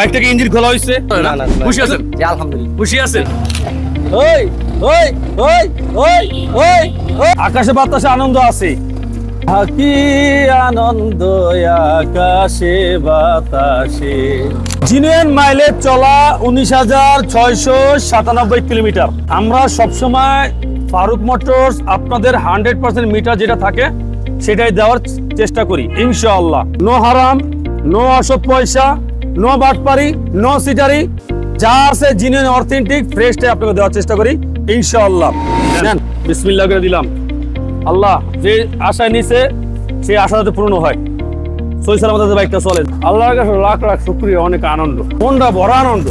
বাইকটাকে ইঞ্জিন খোলা হয়েছে। খুশি আছেন? জি আলহামদুলিল্লাহ। খুশি আছেন? ওই ওই ওই ওই ওই আকাশে বাতাসে আনন্দ আছে। কি আনন্দ আকাশে বাতাসে। জিনুয়েন মাইলে চলা উনিশ হাজার ছয়শো সাতানব্বই কিলোমিটার। আমরা সবসময় ফারুক মোটরস আপনাদের হান্ড্রেড পার্সেন্ট মিটার যেটা থাকে সেটাই দেওয়ার চেষ্টা করি ইনশাআল্লাহ। নো হারাম নো অসৎ পয়সা নো বাটপারি, নো সিটারি, যা আছে জিনিয়ন অথেন্টিক ফ্রেশটাই আপনাকে দেওয়ার চেষ্টা করি, ইনশাআল্লাহ। নেন, বিসমিল্লাহ করে দিলাম। আল্লাহ, যে আশায় নিছে, সেই আশা যাতে পূর্ণ হয়। সই সালামত বাইকটা চলে আল্লাহর কাছে লাখ লাখ শুক্রিয়া, অনেক আনন্দ। মনটা বড় আনন্দ।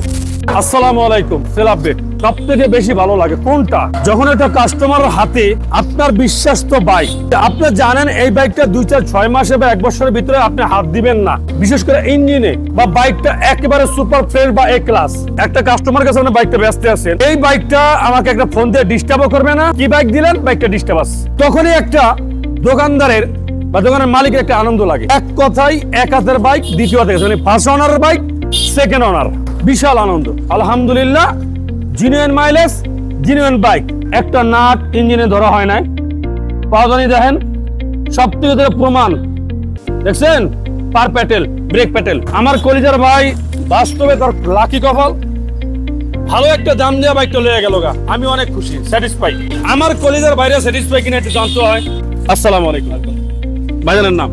আসসালামু আলাইকুম, সেল আপডেট। সব থেকে বেশি ভালো লাগে। কোনটা? যখন একটা কাস্টমার হাতে আপনার বিশ্বাস্ত বাইক আপনি জানেন এই বাইকটা দুই চার ছয় মাসে বা এক বছরের ভিতরে আপনি হাত দিবেন না। বিশেষ করে ইঞ্জিনে বা বাইকটা একেবারে সুপার ফ্রেশ বা এ ক্লাস একটা কাস্টমার কাছে আপনি বাইকটা ব্যস্ত আছেন, এই বাইকটা আমাকে একটা ফোন দিয়ে ডিস্টার্বও করবে না। কি বাইক দিলেন? বাইকটা ডিস্টার্ব আছে। তখনই একটা দোকানদারের বা দোকানের মালিকের একটা আনন্দ লাগে। এক কথাই এক হাতের বাইক দ্বিতীয় হাতে মানে ফার্স্ট অনারের বাইক সেকেন্ড অনার বিশাল আনন্দ। আলহামদুলিল্লাহ জিনুয়েন মাইলেজ জিনুয়েন বাইক একটা নাট ইঞ্জিনে ধরা হয় নাই। পাওদানি দেখেন সব থেকে প্রমাণ। দেখছেন? পার প্যাটেল ব্রেক প্যাটেল আমার কলিজার ভাই বাস্তবে তার লাকি কপাল। ভালো একটা দাম দেওয়া বাইকটা লয়ে গেল গা। আমি অনেক খুশি স্যাটিসফাই আমার কলিজার বাইরে স্যাটিসফাই কিনা একটু জানতে হয়। আসসালামু আলাইকুম। ভাইজানের নাম?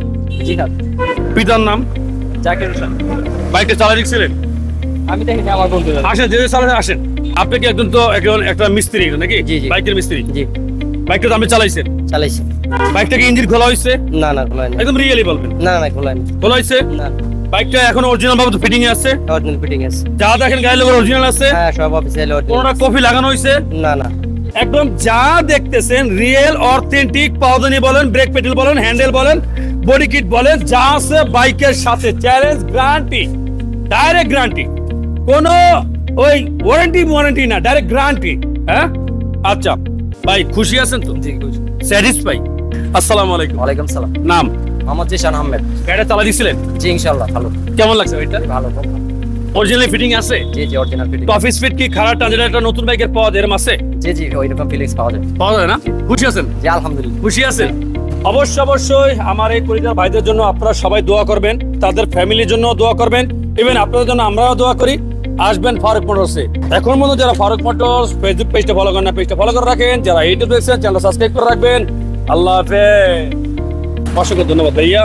পিতার নাম? জাকির হোসেন। বাইকটা চালা দিচ্ছিলেন আমি দেখিনি আমার বন্ধু আসেন যে চালাতে আসেন। আপনি কি একজন তো একজন একটা মিস্ত্রি নাকি। বাইকের মিস্ত্রি? জি। বাইকটা তো আপনি চালাইছেন চালাইছি। বাইকটাকে ইঞ্জিন খোলা হয়েছে? না না খোলায়নি একদম রিয়েলি বলবেন। না না খোলায়নি খোলা হয়েছে? না। বাইকটা এখন অরিজিনাল ভাবে ফিটিং এ আছে? অরিজিনাল ফিটিং আছে। যা দেখেন গাড়ির লোক অরিজিনাল আছে? হ্যাঁ সব অফিসিয়াল কোনটা কফি লাগানো হয়েছে? না না। একদম যা দেখতেছেন রিয়েল অথেন্টিক পাওদানি বলেন ব্রেক পেটেল বলেন হ্যান্ডেল বলেন বডি কিট বলেন যা আছে বাইকের সাথে। চ্যালেঞ্জ গ্যারান্টি ডাইরেক্ট গ্যারান্টি কোনো ওই ওয়ারেন্টি ওয়ারেন্টি না ডাইরেক্ট গ্যারান্টি হ্যাঁ? আচ্ছা ভাই খুশি আছেন তো? জি খুশি। স্যাটিসফাই আসসালামু আলাইকুম। ওয়ালাইকুম সালাম। নাম? জিশান আহমেদ। গাড়িটা চালা দিছিলেন? জি ইনশাআল্লাহ ভালো। কেমন লাগছে এটা ভালো। অরিজিনালি ফিটিং আছে? জি জি অরিজিনাল ফিটিং অফিস ফিট কি খারাপ একটা নতুন বাইকের পাওয়া যায় আছে? জি জি ওই রকম ফিলিংস পাওয়া যায়। পাওয়া যায় না? খুশি আছেন? জি আলহামদুলিল্লাহ। খুশি আছেন? অবশ্যই অবশ্যই আমার এই পরিবার ভাইদের জন্য আপনারা সবাই দোয়া করবেন তাদের ফ্যামিলির জন্য দোয়া করবেন ইভেন আপনাদের জন্য আমরাও দোয়া করি। আসবেন ফারুক মোটরসে এখন মতো যারা ফারুক মোটরস ফেসবুক পেজটা ফলো করেন না পেজটা ফলো করে রাখেন। যারা ইউটিউব দেখছেন চ্যানেল সাবস্ক্রাইব করে রাখবেন। আল্লাহ হাফেজ। অসংখ্য ধন্যবাদ ভাইয়া।